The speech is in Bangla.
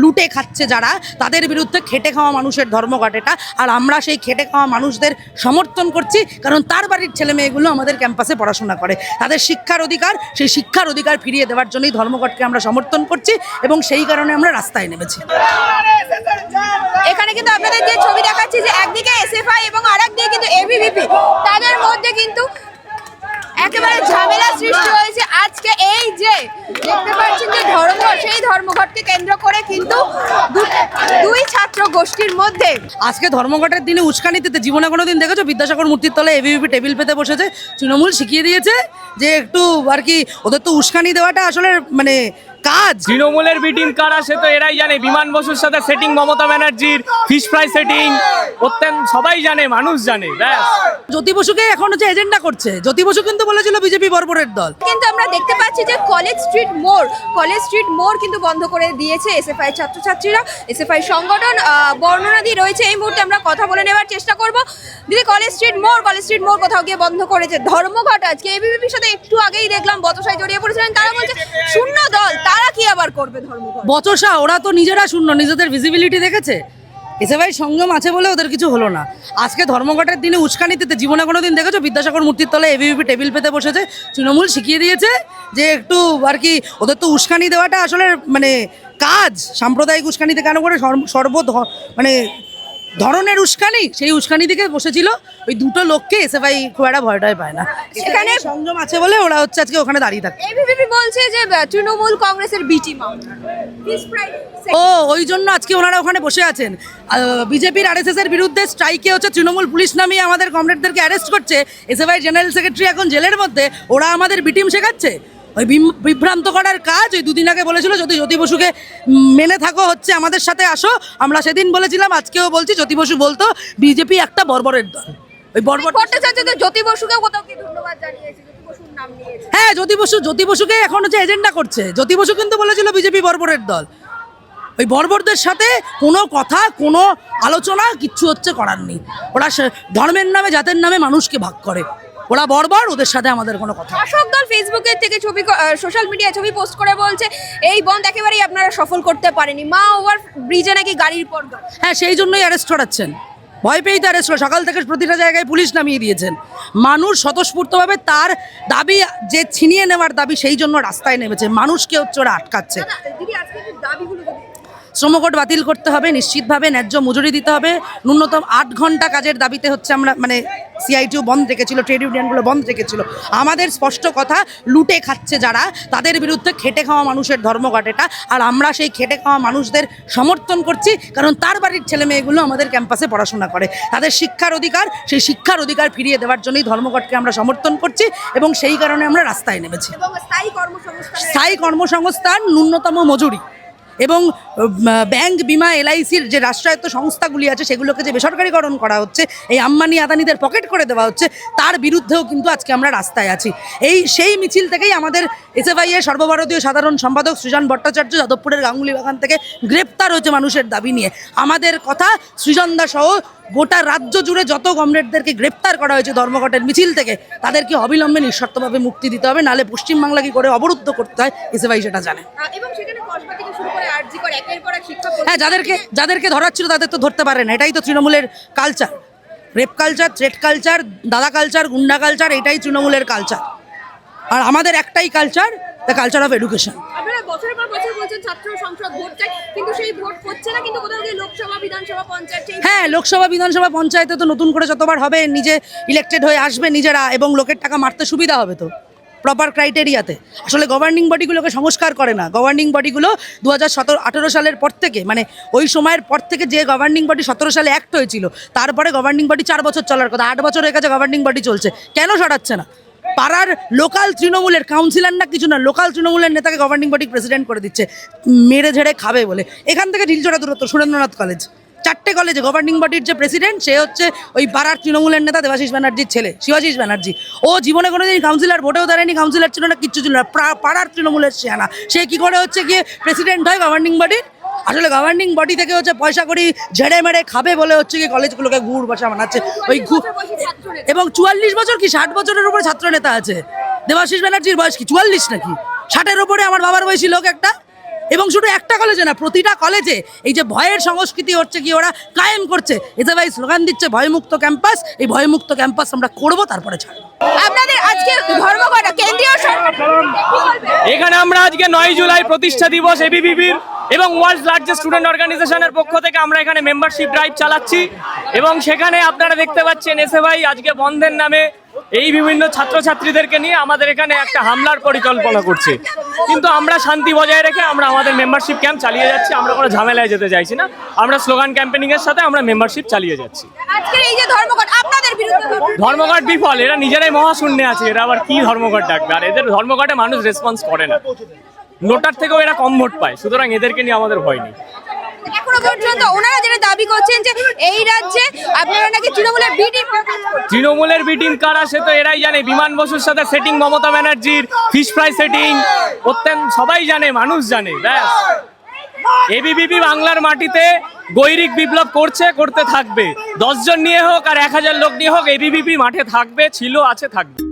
লুটে খাচ্ছে যারা, তাদের বিরুদ্ধে খেটে খাওয়া মানুষের ধর্মঘট এটা। আর আমরা সেই খেটে খাওয়া মানুষদের সমর্থন করছি, কারণ তার বাড়ির ছেলে মেয়েগুলো আমাদের ক্যাম্পাসে পড়াশোনা করে। তাদের শিক্ষার অধিকার, সেই শিক্ষার অধিকার ফিরিয়ে দেওয়ার জন্যই ধর্মঘটকে আমরা সমর্থন করছি, এবং সেই কারণে আমরা রাস্তায় নেমেছি। এখানে কিন্তু আপনাদের যে ছবি দেখাচ্ছি যে একদিকে এসএফআই এবং আরেকদিকে কিন্তু এবিভিপি তাদের মধ্যে কিন্তু একেবারে ঝামেলা সৃষ্টি হয়েছে আজকে এই যে, দেখতে পাচ্ছেন যে ধর্মঘট সেই ধর্মঘটকে কেন্দ্র করে কিন্তু দুই ছাত্র গোষ্ঠীর মধ্যে আজকে ধর্মঘটের দিনে উস্কানিতে জীবনে কোনো দিন দেখেছ? বিদ্যাসাগর মূর্তির তলে এবিপি টেবিল পেতে বসেছে, তৃণমূল শিখিয়ে দিয়েছে যে একটু আর কি ওদের তো উস্কানি দেওয়াটা আসলে মানে কাজ? তৃণমূলের বিটিম কারা সে তো এরাই জানে। বিমান বসুর সাথে সেটিং মমতা ব্যানার্জির ফিশ ফ্রাই সেটিং অত্যন্ত সবাই জানে মানুষ জানে ব্যাস। জ্যোতি বসুকে এখন হচ্ছে এজেন্ডা করছে। জ্যোতি বসু কিন্তু বলেছিল বিজেপি বর্বরের দল। কিন্তু আমরা দেখতে পাচ্ছি যে কলেজ স্ট্রিট মোড় কলেজ স্ট্রিট মোড় কিন্তু বন্ধ করে দিয়েছে এসএফআই ছাত্রছাত্রীরা। এসএফআই সংগঠন আহ, বর্ণনা দিয়ে রয়েছে। এই মুহূর্তে আমরা কথা বলে নেওয়ার চেষ্টা করব। দিদি কলেজ স্ট্রিট মোড় কলেজ স্ট্রিট মোড় কোথাও গিয়ে বন্ধ করেছে ধর্মঘট আজকে। এবিভিপির সাথে একটু আগেই দেখলাম বতসায় জড়িয়ে পড়েছিলেন। তারা বলছে শূন্য দল কি আবার করবে ধর্মঘট বচসা, ওরা তো নিজেরা শূন্য, নিজেদের ভিজিবিলিটি দেখেছে। এসে ভাই সংযম আছে বলে ওদের কিছু হলো না। আজকে ধর্মঘটের দিনে উস্কানি দিতে জীবনে কোনো দিন দেখেছ? বিদ্যাসাগর মূর্তির তলায় এবিপি টেবিল পেতে বসেছে, তৃণমূল শিখিয়ে দিয়েছে যে একটু আর কি, ওদের তো উস্কানি দেওয়াটা আসলে মানে কাজ, সাম্প্রদায়িক উস্কানিতে কেন করে সর্ব- মানে ধরনের উস্কানি সেই উস্কানি দিকে বসেছিল। ওই দুটো লোককে এসে ভাই খুব একটা ভয়টাই পায় না। সেখানে সংযম আছে বলে ওরা হচ্ছে আজকে ওখানে দাঁড়িয়ে থাকে। বলছে যে তৃণমূল কংগ্রেসের বিটি ও ওই জন্য আজকে ওনারা ওখানে বসে আছেন। বিজেপির আরএসএস এর বিরুদ্ধে স্ট্রাইকে হচ্ছে তৃণমূল পুলিশ নামিয়ে আমাদের কমরেডদেরকে অ্যারেস্ট করছে। এসএফআই জেনারেল সেক্রেটারি এখন জেলের মধ্যে। ওরা আমাদের বিটিম শেখাচ্ছে। ওই বিভ্রান্ত করার কাজ ওই দুদিন আগে বলেছিল যদি জ্যোতি বসুকে মেনে থাকো হচ্ছে আমাদের সাথে আসো। আমরা সেদিন বলেছিলাম আজকেও বলছি জ্যোতি বসু বলতো বিজেপি একটা বর্বরের দল। ওই বর্বর ভট্টাচার্য জ্যোতি বসুকে কোথাও কি ধন্যবাদ হ্যাঁ জ্যোতি বসু জ্যোতি বসুকে এখন হচ্ছে এজেন্ডা করছে। জ্যোতি বসু কিন্তু বলেছিল বিজেপি বর্বরের দল। ওই বর্বরদের সাথে কোনো কথা কোনো আলোচনা কিচ্ছু হচ্ছে করার নেই। ওরা ধর্মের নামে জাতের নামে মানুষকে ভাগ করে। ওরা বর্বর ওদের সাথে আমাদের কোনো কথা। শাসক দল ফেসবুকের থেকে ছবি সোশ্যাল মিডিয়ায় ছবি পোস্ট করে বলছে এই বন্ধ একেবারেই আপনারা সফল করতে পারেনি। মা ওভার ব্রিজে নাকি গাড়ির পর হ্যাঁ সেই জন্যই অ্যারেস্ট করাচ্ছেন ভয় পেয়েই তো অ্যারেস্ট সকাল থেকে প্রতিটা জায়গায় পুলিশ নামিয়ে দিয়েছেন। মানুষ স্বতঃস্ফূর্তভাবে তার দাবি যে ছিনিয়ে নেওয়ার দাবি সেই জন্য রাস্তায় নেমেছে। মানুষকে হচ্ছে ওরা আটকাচ্ছে। দিদি আজকে দাবিগুলো শ্রমকোট বাতিল করতে হবে নিশ্চিতভাবে ন্যায্য মজুরি দিতে হবে। ন্যূনতম আট ঘণ্টা কাজের দাবিতে হচ্ছে আমরা মানে সিআইটিও বন্ধ রেখেছিল ট্রেড ইউনিয়নগুলো বন্ধ রেখেছিল। আমাদের স্পষ্ট কথা লুটে খাচ্ছে যারা তাদের বিরুদ্ধে খেটে খাওয়া মানুষের ধর্মঘট এটা আর আমরা সেই খেটে খাওয়া মানুষদের সমর্থন করছি কারণ তার বাড়ির ছেলে মেয়েগুলো আমাদের ক্যাম্পাসে পড়াশোনা করে। তাদের শিক্ষার অধিকার সেই শিক্ষার অধিকার ফিরিয়ে দেওয়ার জন্যই ধর্মঘটকে আমরা সমর্থন করছি এবং সেই কারণে আমরা রাস্তায় নেমেছি। স্থায়ী কর্মসংস্থান স্থায়ী কর্মসংস্থান ন্যূনতম মজুরি। এবং ব্যাংক বিমা এলআইসির যে রাষ্ট্রায়ত্ত সংস্থাগুলি আছে সেগুলোকে যে বেসরকারিকরণ করা হচ্ছে, এই আম্বানি আদানিদের পকেট করে দেওয়া হচ্ছে, তার বিরুদ্ধেও কিন্তু আজকে আমরা রাস্তায় আছি। এই, সেই মিছিল থেকেই আমাদের এসএফআই এর সর্বভারতীয় সাধারণ সম্পাদক সৃজন ভট্টাচার্য যাদবপুরের গাঙ্গুলি বাগান থেকে গ্রেপ্তার হয়েছে মানুষের দাবি নিয়ে। আমাদের কথা সৃজন সহ গোটা রাজ্য জুড়ে যত কমরেডদেরকে গ্রেপ্তার করা হয়েছে ধর্মঘটের মিছিল থেকে তাদেরকে অবিলম্বে নিঃশর্তভাবে মুক্তি দিতে হবে নালে পশ্চিমবাংলা কি করে অবরুদ্ধ করতে হয় এসএফআই সেটা জানে। হ্যাঁ যাদেরকে যাদেরকে ধরাচ্ছিল তাদের তো ধরতে পারে না এটাই তো তৃণমূলের culture rape culture threat culture দাদা কালচার গুন্ডা কালচার এটাই তৃণমূলের কালচার আর আমাদের একটাই culture the culture of education আপনারা বছরের পর বছর বলছেন ছাত্র সংসদ ভোট চাই কিন্তু সেই ভোট হচ্ছে না কিন্তু কোথাও গিয়ে লোকসভা বিধানসভা পঞ্চায়েত হ্যাঁ লোকসভা বিধানসভা পঞ্চায়েতে তো নতুন করে যতবার হবে নিজে ইলেক্টেড হয়ে আসবে নিজেরা এবং লোকের টাকা মারতে সুবিধা হবে তো প্রপার ক্রাইটেরিয়াতে আসলে গভর্নিং বডিগুলোকে সংস্কার করে না। গভর্নিং বডিগুলো দু হাজার সতেরো আঠেরো সালের পর থেকে মানে ওই সময়ের পর থেকে যে গভর্নিং বডি সতেরো সালে অ্যাক্ট হয়েছিল তারপরে গভর্নিং বডি চার বছর চলার কথা আট বছর হয়ে গেছে গভর্নিং বডি চলছে কেন সরাচ্ছে না? পাড়ার লোকাল তৃণমূলের কাউন্সিলর না কিছু না, লোকাল তৃণমূলের নেতাকে গভর্নিং বডি প্রেসিডেন্ট করে দিচ্ছে। মেরে ঝেড়ে খাবে বলে। এখান থেকে ঢিলচড়া দূরত্ব, সুরেন্দ্রনাথ কলেজ চারটে কলেজে গভর্নিং বডির যে প্রেসিডেন্ট সে হচ্ছে ওই পাড়ার তৃণমূলের নেতা দেবাশিস ব্যানার্জির ছেলে, শিবাশিস ব্যানার্জি। ও জীবনে কোনোদিন কাউন্সিলর ভোটেও দাঁড়ায়নি কাউন্সিলর ছিল না, কিচ্ছু ছিল না পাড়ার তৃণমূলের সেনা সে কি করে হচ্ছে গিয়ে প্রেসিডেন্ট হয় গভর্নিং বডির আসলে গভর্নিং বডি থেকে হচ্ছে পয়সা করি ঝেড়ে মেরে খাবে বলে হচ্ছে কি কলেজগুলোকে গুড় বসা বানাচ্ছে ওই। এবং চুয়াল্লিশ বছর কি, ষাট বছরের উপরে ছাত্র নেতা আছে? দেবাশিস ব্যানার্জির বয়স কি, চুয়াল্লিশ নাকি? ষাটের উপরে আমার বাবার বয়সী লোক একটা? এবং শুধু একটা কলেজে না প্রতিটা কলেজে এই যে ভয়ের সংস্কৃতি হচ্ছে কি ওরা কায়েম করছে। এতে ভাই স্লোগান দিচ্ছে ভয়মুক্ত ক্যাম্পাস এই ভয়মুক্ত ক্যাম্পাস আমরা করব তারপরে ছাড়বো। আপনাদের আজকে ধর্মঘট কেন্দ্রীয় সরকার এখানে আমরা আজকে নয় জুলাই প্রতিষ্ঠা দিবস এবিভিবির এবং ওয়ার্ল্ড লার্জেস্ট স্টুডেন্ট অর্গানাইজেশনের পক্ষ থেকে আমরা এখানে মেম্বারশিপ ড্রাইভ চালাচ্ছি। এবং সেখানে আপনারা দেখতে পাচ্ছেন এসে ভাই আজকে বন্ধের নামে এই বিভিন্ন ছাত্রছাত্রীদেরকে নিয়ে আমাদের এখানে একটা হামলার পরিকল্পনা করছে। কিন্তু আমরা শান্তি বজায় রেখে আমরা আমাদের মেম্বারশিপ ক্যাম্প চালিয়ে যাচ্ছি আমরা কোনো ঝামেলায় যেতে চাইছি না। আমরা স্লোগান ক্যাম্পেনিং এর সাথে আমরা মেম্বারশিপ চালিয়ে যাচ্ছি। ধর্মঘট বিফল এরা নিজেরাই মহাশূন্যে আছে এরা আবার কি ধর্মঘট ডাকবে? আর এদের ধর্মঘটে মানুষ রেসপন্স করে না। নোটার থেকেও এরা কম ভোট পায় সুতরাং এদেরকে নিয়ে আমাদের ভয় নেই। তৃণমূলের বিডি তৃণমূলের বিটিং কারা সে তো এরাই জানে। বিমান বসুর সাথে সেটিং মমতা ব্যানার্জির ফিশ ফ্রাই সেটিং অত্যন্ত সবাই জানে, মানুষ জানে, ব্যাস। এবিবিপি বাংলার মাটিতে গৈরিক বিপ্লব করছে, করতে থাকবে। দশজন নিয়ে হোক আর এক হাজার লোক নিয়ে হোক এবিবিপি মাঠে থাকবে, ছিল, আছে, থাকবে।